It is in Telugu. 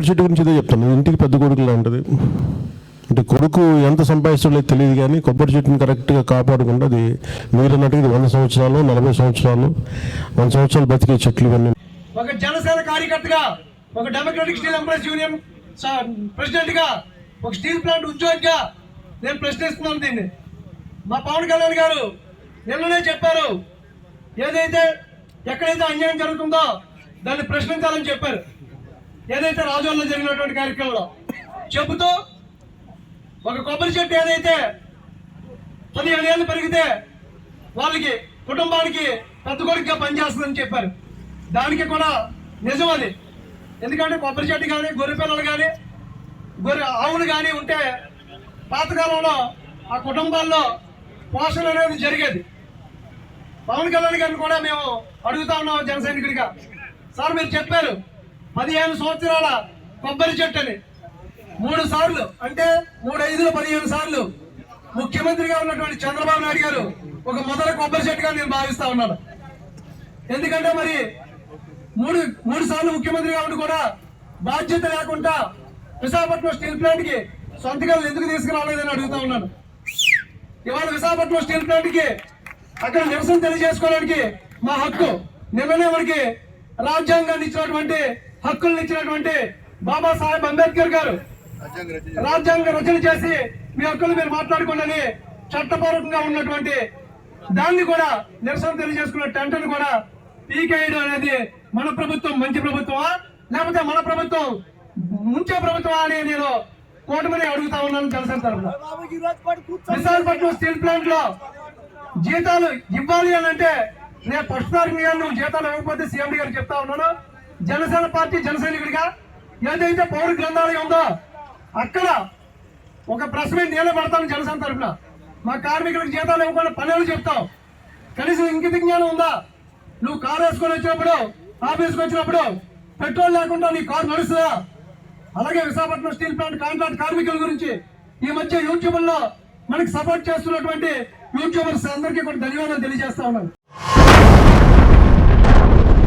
కొబ్బరి చెట్టు గురించి ఏదో చెప్తాను ఇంటికి పెద్ద కొడుకు లాంటిది. అంటే కొడుకు ఎంత సంపాదిస్తుందో తెలియదు కానీ కొబ్బరి చెట్టుని కరెక్ట్గా కాపాడకుండా అది మీరు ఇది వంద సంవత్సరాలు నలభై సంవత్సరాలు వంద సంవత్సరాలు బతికే చెట్లు ఇవన్నీ. ఒక జనసేన కార్యకర్తగా ఒక డెమోక్రటిక్ స్టీల్ ఎంప్లాయీస్ యూనియన్ ప్రెసిడెంట్గా ప్రెసిడెంట్గా ఒక స్టీల్ ప్లాంట్ ఉద్యోగిగా నేను ప్రశ్నిస్తున్నాను దీన్ని. మా పవన్ కళ్యాణ్ గారు నిన్ననే చెప్పారు. ఏదైతే ఎక్కడైతే అన్యాయం జరుగుతుందో దాన్ని ప్రశ్నించాలని చెప్పారు. ఏదైతే రాజోల్లో జరిగినటువంటి కార్యక్రమంలో చెబుతూ ఒక కొబ్బరి చెట్టు ఏదైతే పదిహేను ఏళ్ళు పెరిగితే వాళ్ళకి కుటుంబానికి పెద్ద కొడుకుగా పనిచేస్తుందని చెప్పారు. దానికి కూడా నిజం అది. ఎందుకంటే కొబ్బరి చెట్టు కానీ గొర్రె పిల్లలు కానీ గొర్రె ఆవులు కానీ ఉంటే పాతకాలంలో ఆ కుటుంబాల్లో పోషణ అనేది జరిగేది. పవన్ కళ్యాణ్ గారిని కూడా మేము అడుగుతా ఉన్నాం జనసైనికుడిగా సార్ మీరు చెప్పారు పదిహేను సంవత్సరాల కొబ్బరి చెట్టు అని మూడు సార్లు అంటే మూడు ఐదులు పదిహేను సార్లు ముఖ్యమంత్రిగా ఉన్నటువంటి చంద్రబాబు నాయుడు గారు ఒక మొదల కొబ్బరి చెట్టుగా నేను భావిస్తా ఉన్నాను. ఎందుకంటే మరి మూడు మూడు సార్లు ముఖ్యమంత్రిగా ఉండి కూడా బాధ్యత లేకుండా విశాఖపట్నం స్టీల్ ప్లాంట్కి సొంతగా ఎందుకు తీసుకురాలేదని అడుగుతా ఉన్నాను. ఇవాళ విశాఖపట్నం స్టీల్ ప్లాంట్కి అక్కడ నిరసన తెలియజేసుకోవడానికి మా హక్కు. నిన్ననే మనకి రాజ్యాంగాన్ని ఇచ్చినటువంటి హక్కులను ఇచ్చినటువంటి బాబాసాహెబ్ అంబేద్కర్ గారు. రాజ్యాంగ రచన చేసి మీ హక్కులు మీరు మాట్లాడుకోండి చట్టపూర్వకంగా ఉన్నటువంటి దాన్ని కూడా నిరసన తెలియజేసుకున్న టెంటను కూడా పీకేయడం అనేది మన ప్రభుత్వం మంచి ప్రభుత్వమా? లేకపోతే మన ప్రభుత్వం ముంచే ప్రభుత్వమా అని నేను కూటమిని అడుగుతా ఉన్నాను జనసేన తరఫున. విశాఖపట్నం స్టీల్ ప్లాంట్లో జీతాలు ఇవ్వాలి అని అంటే నేను ఫస్ట్ తారీఖు నువ్వు జీతాలు ఇవ్వకపోతే సీఎం గారు చెప్తా ఉన్నాను జనసేన పార్టీ జనసైనికుడిగా ఏదైతే పౌర గ్రంథాలయం ఉందో అక్కడ ఒక ప్రెస్ మీట్ నేనే జనసేన తరఫున. మా కార్మికులకు జీతాలు ఇవ్వకుండా పనులు చెప్తావు. కనీసం ఇంకిత జ్ఞానం ఉందా? నువ్వు కారు వేసుకొని వచ్చినప్పుడు ఆఫీస్కి వచ్చినప్పుడు పెట్రోల్ లేకుండా నీ కారు నడుస్తుందా? అలాగే విశాఖపట్నం స్టీల్ ప్లాంట్ కాంట్రాక్ట్ కార్మికుల గురించి ఈ మధ్య యూట్యూబ్లో మనకి సపోర్ట్ చేస్తున్నటువంటి యూట్యూబర్స్ అందరికీ కూడా ధన్యవాదాలు తెలియజేస్తా ఉన్నాను.